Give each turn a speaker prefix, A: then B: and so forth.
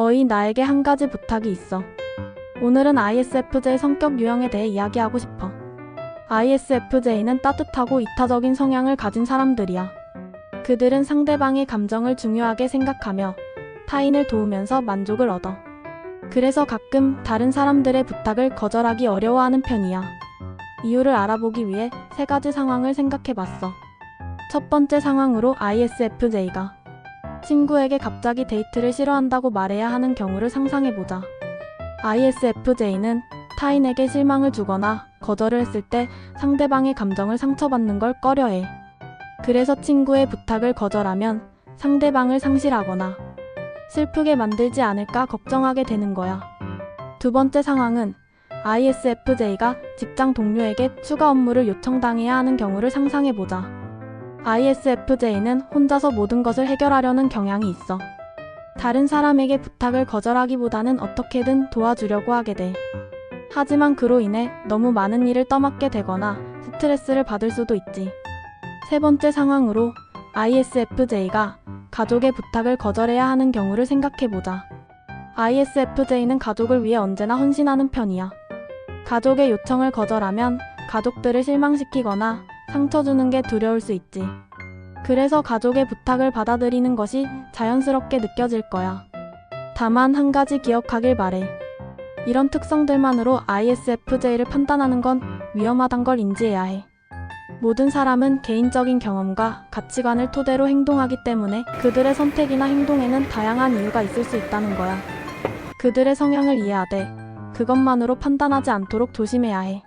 A: 어이, 나에게 한 가지 부탁이 있어. 오늘은 ISFJ 성격 유형에 대해 이야기하고 싶어. ISFJ는 따뜻하고 이타적인 성향을 가진 사람들이야. 그들은 상대방의 감정을 중요하게 생각하며 타인을 도우면서 만족을 얻어. 그래서 가끔 다른 사람들의 부탁을 거절하기 어려워하는 편이야. 이유를 알아보기 위해 세 가지 상황을 생각해 봤어. 첫 번째 상황으로 ISFJ가 친구에게 갑자기 데이트를 싫어한다고 말해야 하는 경우를 상상해 보자. ISFJ는 타인에게 실망을 주거나 거절을 했을 때 상대방의 감정을 상처받는 걸 꺼려해. 그래서 친구의 부탁을 거절하면 상대방을 상실하거나 슬프게 만들지 않을까 걱정하게 되는 거야. 두 번째 상황은 ISFJ가 직장 동료에게 추가 업무를 요청당해야 하는 경우를 상상해 보자. ISFJ는 혼자서 모든 것을 해결하려는 경향이 있어. 다른 사람에게 부탁을 거절하기보다는 어떻게든 도와주려고 하게 돼. 하지만 그로 인해 너무 많은 일을 떠맡게 되거나 스트레스를 받을 수도 있지. 세 번째 상황으로 ISFJ가 가족의 부탁을 거절해야 하는 경우를 생각해 보자. ISFJ는 가족을 위해 언제나 헌신하는 편이야. 가족의 요청을 거절하면 가족들을 실망시키거나 상처 주는 게 두려울 수 있지. 그래서 가족의 부탁을 받아들이는 것이 자연스럽게 느껴질 거야. 다만 한 가지 기억하길 바래. 이런 특성들만으로 ISFJ를 판단하는 건 위험하단 걸 인지해야 해. 모든 사람은 개인적인 경험과 가치관을 토대로 행동하기 때문에 그들의 선택이나 행동에는 다양한 이유가 있을 수 있다는 거야. 그들의 성향을 이해하되 그것만으로 판단하지 않도록 조심해야 해.